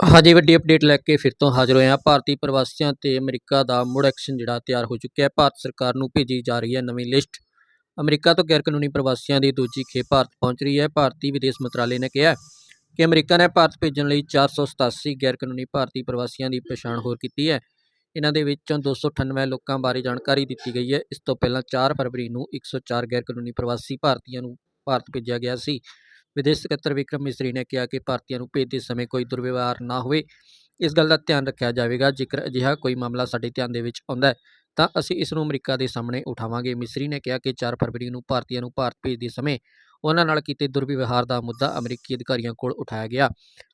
ਹਾਂਜੀ ਵੱਡੀ ਅਪਡੇਟ ਲੈ ਕੇ ਫਿਰ ਤੋਂ ਹਾਜ਼ਰ ਹੋਏ ਹਾਂ। ਭਾਰਤੀ ਪ੍ਰਵਾਸੀਆਂ ਤੇ ਅਮਰੀਕਾ ਦਾ ਮੁੜ ਐਕਸ਼ਨ ਜਿਹੜਾ ਤਿਆਰ ਹੋ ਚੁੱਕਿਆ ਹੈ। ਭਾਰਤ ਸਰਕਾਰ ਨੂੰ ਭੇਜੀ ਜਾ ਰਹੀ ਹੈ ਨਵੀਂ ਲਿਸਟ ਅਮਰੀਕਾ ਤੋਂ ਗੈਰ ਕਾਨੂੰਨੀ ਪ੍ਰਵਾਸੀਆਂ ਦੀ ਦੂਜੀ ਖੇਪ ਭਾਰਤ ਪਹੁੰਚ ਰਹੀ ਹੈ। ਭਾਰਤੀ ਵਿਦੇਸ਼ ਮੰਤਰਾਲੇ ਨੇ ਕਿਹਾ ਕਿ ਅਮਰੀਕਾ ਨੇ ਭਾਰਤ ਭੇਜਣ ਲਈ 487 ਗੈਰ ਕਾਨੂੰਨੀ ਭਾਰਤੀ ਪ੍ਰਵਾਸੀਆਂ ਦੀ ਪਛਾਣ ਹੋਰ ਕੀਤੀ ਹੈ। ਇਹਨਾਂ ਦੇ ਵਿੱਚੋਂ 298 ਲੋਕਾਂ ਬਾਰੇ ਜਾਣਕਾਰੀ ਦਿੱਤੀ ਗਈ ਹੈ। ਇਸ ਤੋਂ ਪਹਿਲਾਂ 4 ਫਰਵਰੀ ਨੂੰ 104 ਗੈਰ ਕਾਨੂੰਨੀ ਪ੍ਰਵਾਸੀ ਭਾਰਤੀਆਂ ਨੂੰ ਭਾਰਤ ਭੇਜਿਆ ਗਿਆ ਸੀ। ਵਿਦੇਸ਼ ਸਕੱਤਰ ਵਿਕਰਮ ਮਿਸਰੀ ਨੇ ਕਿਹਾ ਕਿ ਭਾਰਤੀਆਂ ਨੂੰ ਭੇਜਦੇ ਸਮੇਂ ਕੋਈ ਦੁਰਵਿਵਹਾਰ ਨਾ ਹੋਵੇ। ਇਸ ਗੱਲ ਦਾ ਧਿਆਨ ਰੱਖਿਆ ਜਾਵੇਗਾ। ਜੇਕਰ ਅਜਿਹਾ ਕੋਈ ਮਾਮਲਾ ਸਾਡੇ ਧਿਆਨ ਦੇ ਵਿੱਚ ਆਉਂਦਾ ਹੈ, ਤਾਂ ਅਸੀਂ ਇਸ ਨੂੰ ਅਮਰੀਕਾ ਦੇ ਸਾਹਮਣੇ ਉਠਾਵਾਂਗੇ। ਮਿਸਰੀ ਨੇ ਕਿਹਾ ਕਿ 4 ਫਰਵਰੀ ਨੂੰ ਭਾਰਤੀਆਂ ਨੂੰ ਭਾਰਤ ਭੇਜਦੇ ਸਮੇਂ ਉਹਨਾਂ ਨਾਲ ਕੀਤੇ ਦੁਰਵਿਵਹਾਰ ਦਾ ਮੁੱਦਾ ਅਮਰੀਕੀ ਅਧਿਕਾਰੀਆਂ ਕੋਲ ਉਠਾਇਆ ਗਿਆ।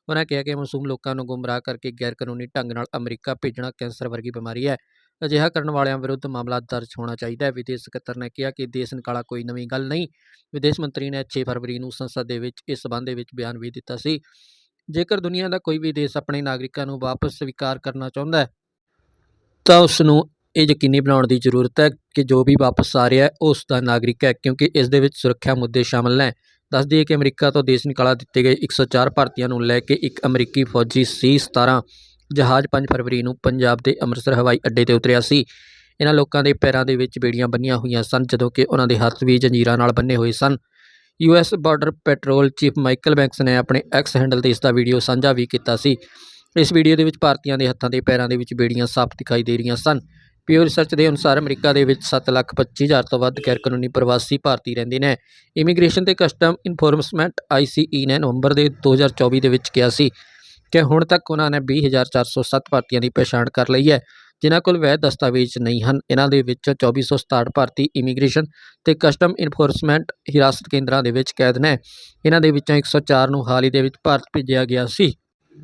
ਉਹਨਾਂ ਕਿਹਾ ਕਿ ਮਾਸੂਮ ਲੋਕਾਂ ਨੂੰ ਗੁੰਮਰਾਹ ਕਰਕੇ ਗੈਰ ਕਾਨੂੰਨੀ ਢੰਗ ਨਾਲ ਅਮਰੀਕਾ ਭੇਜਣਾ ਕੈਂਸਰ ਵਰਗੀ ਬਿਮਾਰੀ ਹੈ। ਅਜਿਹਾ ਕਰਨ ਵਾਲਿਆਂ ਵਿਰੁੱਧ ਮਾਮਲਾ ਦਰਜ ਹੋਣਾ ਚਾਹੀਦਾ ਹੈ। ਵਿਦੇਸ਼ ਸਕੱਤਰ ਨੇ ਕਿਹਾ ਕਿ ਦੇਸ਼ ਨਿਕਾਲਾ ਕੋਈ ਨਵੀਂ ਗੱਲ ਨਹੀਂ। ਵਿਦੇਸ਼ ਮੰਤਰੀ ਨੇ 6 ਫਰਵਰੀ ਨੂੰ ਸੰਸਦ ਦੇ ਵਿੱਚ ਇਸ ਸਬੰਧ ਦੇ ਵਿੱਚ ਬਿਆਨ ਵੀ ਦਿੱਤਾ ਸੀ। ਜੇਕਰ ਦੁਨੀਆ ਦਾ ਕੋਈ ਵੀ ਦੇਸ਼ ਆਪਣੇ ਨਾਗਰਿਕਾਂ ਨੂੰ ਵਾਪਸ ਸਵੀਕਾਰ ਕਰਨਾ ਚਾਹੁੰਦਾ ਹੈ, ਤਾਂ ਉਸ ਨੂੰ ਇਹ ਯਕੀਨੀ ਬਣਾਉਣ ਦੀ ਜ਼ਰੂਰਤ ਹੈ ਕਿ ਜੋ ਵੀ ਵਾਪਸ ਆ ਰਿਹਾ ਹੈ ਉਹ ਉਸ ਦਾ ਨਾਗਰਿਕ ਹੈ, ਕਿਉਂਕਿ ਇਸ ਦੇ ਵਿੱਚ ਸੁਰੱਖਿਆ ਮੁੱਦੇ ਸ਼ਾਮਲ ਨੇ। ਦੱਸ ਦਈਏ ਕਿ ਅਮਰੀਕਾ ਤੋਂ ਦੇਸ਼ ਨਿਕਾਲਾ ਦਿੱਤੇ ਗਏ 104 ਭਾਰਤੀਆਂ ਨੂੰ ਲੈ ਕੇ ਇੱਕ ਅਮਰੀਕੀ ਫੌਜੀ ਸੀ-17 ਜਹਾਜ਼ 5 ਫਰਵਰੀ ਨੂੰ ਪੰਜਾਬ ਦੇ ਅੰਮ੍ਰਿਤਸਰ ਹਵਾਈ ਅੱਡੇ ਤੇ ਉਤਰਿਆ ਸੀ। ਇਹਨਾਂ ਲੋਕਾਂ ਦੇ ਪੈਰਾਂ ਦੇ ਵਿੱਚ ਬੇੜੀਆਂ ਬੰਨੀਆਂ ਹੋਈਆਂ ਸਨ ਜਦੋਂ ਕਿ ਉਹਨਾਂ ਦੇ ਹੱਥ ਵੀ ਜੰਜੀਰਾਂ ਨਾਲ ਬੰਨੇ ਹੋਏ ਸਨ। US border patrol chief Michael Banks ਨੇ ਆਪਣੇ ਐਕਸ ਹੈਂਡਲ ਤੇ ਇਸ ਦਾ ਵੀਡੀਓ ਸਾਂਝਾ ਵੀ ਕੀਤਾ ਸੀ। ਇਸ ਵੀਡੀਓ ਦੇ ਵਿੱਚ ਭਾਰਤੀਆਂ ਦੇ ਹੱਥਾਂ ਤੇ ਪੈਰਾਂ ਦੇ ਵਿੱਚ ਬੇੜੀਆਂ ਸਾਫ਼ ਦਿਖਾਈ ਦੇ ਰਹੀਆਂ ਸਨ। ਪਿਓ ਰਿਸਰਚ ਦੇ ਅਨੁਸਾਰ ਅਮਰੀਕਾ ਦੇ ਵਿੱਚ 7,25,000 ਤੋਂ ਵੱਧ ਗੈਰ ਕਾਨੂੰਨੀ ਪ੍ਰਵਾਸੀ ਭਾਰਤੀ ਰਹਿੰਦੇ ਨੇ। ਇਮੀਗ੍ਰੇਸ਼ਨ ਤੇ ਕਸਟਮ ਇਨਫੋਰਸਮੈਂਟ ਆਈਸੀਈ ਨੇ ਨਵੰਬਰ ਦੇ 2024 ਦੇ ਵਿੱਚ ਕਿਹਾ ਸੀ ਕਿ ਹੁਣ ਤੱਕ ਉਹਨਾਂ ਨੇ 20407 ਭਾਰਤੀਆਂ ਦੀ ਪਛਾਣ ਕਰ ਲਈ ਹੈ, ਜਿਨ੍ਹਾਂ ਕੋਲ ਵੈਧ ਦਸਤਾਵੇਜ਼ ਨਹੀਂ ਹਨ। ਇਹਨਾਂ ਦੇ ਵਿੱਚ 2467 ਭਾਰਤੀ ਇਮੀਗ੍ਰੇਸ਼ਨ ਤੇ ਕਸਟਮ ਇਨਫੋਰਸਮੈਂਟ ਹਿਰਾਸਤ ਕੇਂਦਰਾਂ ਦੇ ਵਿੱਚ ਕੈਦ ਨੇ। ਇਹਨਾਂ ਦੇ ਵਿੱਚੋਂ 104 ਨੂੰ ਹਾਲ ਹੀ ਦੇ ਵਿੱਚ ਭਾਰਤ ਭੇਜਿਆ ਗਿਆ ਸੀ।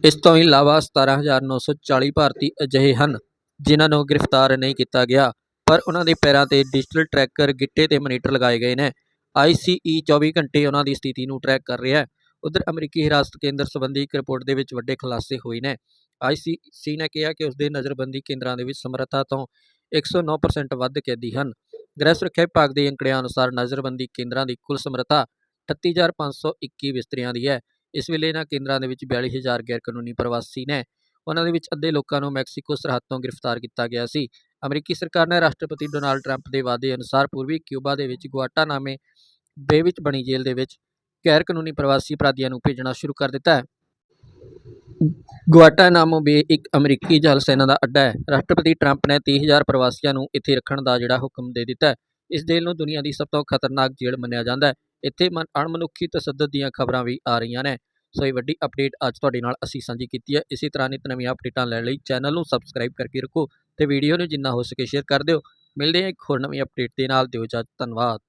ਇਸ ਤੋਂ ਇਲਾਵਾ 17940 ਭਾਰਤੀ ਅਜਿਹੇ ਹਨ, ਜਿਨ੍ਹਾਂ ਨੂੰ ਗ੍ਰਿਫਤਾਰ ਨਹੀਂ ਕੀਤਾ ਗਿਆ, ਪਰ ਉਹਨਾਂ ਦੇ ਪੈਰਾਂ ਤੇ ਡਿਜੀਟਲ ਟਰੈਕਰ, ਗਿੱਟੇ ਤੇ ਮੋਨੀਟਰ ਲਗਾਏ ਗਏ ਨੇ। ਆਈਸੀਈ 24 ਘੰਟੇ ਉਹਨਾਂ ਦੀ ਸਥਿਤੀ ਨੂੰ ਟਰੈਕ ਕਰ ਰਿਹਾ ਹੈ। ਉਧਰ ਅਮਰੀਕੀ ਹਿਰਾਸਤ ਕੇਂਦਰ ਸੰਬੰਧੀ ਇੱਕ ਰਿਪੋਰਟ ਦੇ ਵਿੱਚ ਵੱਡੇ ਖੁਲਾਸੇ ਹੋਏ ਨੇ। ਆਈਸੀਸੀ ਨੇ ਕਿਹਾ ਕਿ ਉਸਦੇ ਨਜ਼ਰਬੰਦੀ ਕੇਂਦਰਾਂ ਦੇ ਵਿੱਚ ਸਮਰੱਥਾ ਤੋਂ 109% ਵੱਧ ਕੈਦੀ ਹਨ। ਗ੍ਰਹਿ ਸੁਰੱਖਿਆ ਵਿਭਾਗ ਦੇ ਅੰਕੜਿਆਂ ਅਨੁਸਾਰ ਨਜ਼ਰਬੰਦੀ ਕੇਂਦਰਾਂ ਦੀ ਕੁੱਲ ਸਮਰੱਥਾ 38521 ਬਿਸਤਰੀਆਂ ਦੀ ਹੈ। ਇਸ ਵੇਲੇ ਇਹਨਾਂ ਕੇਂਦਰਾਂ ਦੇ ਵਿੱਚ 42000 ਗੈਰ ਕਾਨੂੰਨੀ ਪ੍ਰਵਾਸੀ ਨੇ। ਉਹਨਾਂ ਦੇ ਵਿੱਚ ਅੱਧੇ ਲੋਕਾਂ ਨੂੰ ਮੈਕਸੀਕੋ ਸਰਹੱਦ ਤੋਂ ਗ੍ਰਿਫਤਾਰ ਕੀਤਾ ਗਿਆ ਸੀ। ਅਮਰੀਕੀ ਸਰਕਾਰ ਨੇ ਰਾਸ਼ਟਰਪਤੀ ਡੋਨਾਲਡ ਟਰੰਪ ਦੇ ਵਾਅਦੇ ਅਨੁਸਾਰ ਪੂਰਬੀ ਕਿਊਬਾ ਦੇ ਵਿੱਚ ਗੁਆਟਾਨਾਮੇ ਬੇ ਵਿੱਚ ਬਣੀ ਜੇਲ੍ਹ ਦੇ ਵਿੱਚ ਗੈਰ ਕਾਨੂੰਨੀ ਪ੍ਰਵਾਸੀ ਅਪਰਾਧੀਆਂ ਨੂੰ ਭੇਜਣਾ ਸ਼ੁਰੂ ਕਰ ਦਿੱਤਾ ਹੈ। ਗੁਆਟਾਨਾਮੋ ਬੇ ਇੱਕ ਅਮਰੀਕੀ ਜਲ ਸੈਨਾ ਦਾ ਅੱਡਾ ਹੈ। ਰਾਸ਼ਟਰਪਤੀ ਟਰੰਪ ਨੇ 30000 ਪ੍ਰਵਾਸੀਆਂ ਨੂੰ ਇੱਥੇ ਰੱਖਣ ਦਾ ਜਿਹੜਾ ਹੁਕਮ ਦੇ ਦਿੱਤਾ ਹੈ। ਇਸ ਜੇਲ੍ਹ ਨੂੰ ਦੁਨੀਆ ਦੀ ਸਭ ਤੋਂ ਖਤਰਨਾਕ ਜੇਲ੍ਹ ਮੰਨਿਆ ਜਾਂਦਾ ਹੈ। ਇੱਥੇ ਮਨ ਅਣਮਨੁੱਖੀ ਤਸੱਦਦ ਦੀਆਂ ਖਬਰਾਂ ਵੀ ਆ ਰਹੀਆਂ ਨੇ। ਸੋ ਇਹ ਵੱਡੀ ਅਪਡੇਟ ਅੱਜ ਤੁਹਾਡੇ ਨਾਲ ਅਸੀਂ ਸਾਂਝੀ ਕੀਤੀ ਹੈ। ਇਸੇ ਤਰ੍ਹਾਂ ਨਿਤ ਨਵੀਆਂ ਅਪਡੇਟਾਂ ਲੈਣ ਲਈ ਚੈਨਲ ਨੂੰ ਸਬਸਕ੍ਰਾਈਬ ਕਰਕੇ ਰੱਖੋ ਤੇ ਵੀਡੀਓ ਨੂੰ ਜਿੰਨਾ ਹੋ ਸਕੇ ਸ਼ੇਅਰ ਕਰ ਦਿਓ। ਮਿਲਦੇ ਹਾਂ ਇੱਕ ਹੋਰ ਨਵੀਂ ਅਪਡੇਟ ਦੇ ਨਾਲ। ਦਿਓ ਇਜਾਜ਼ਤ, ਧੰਨਵਾਦ।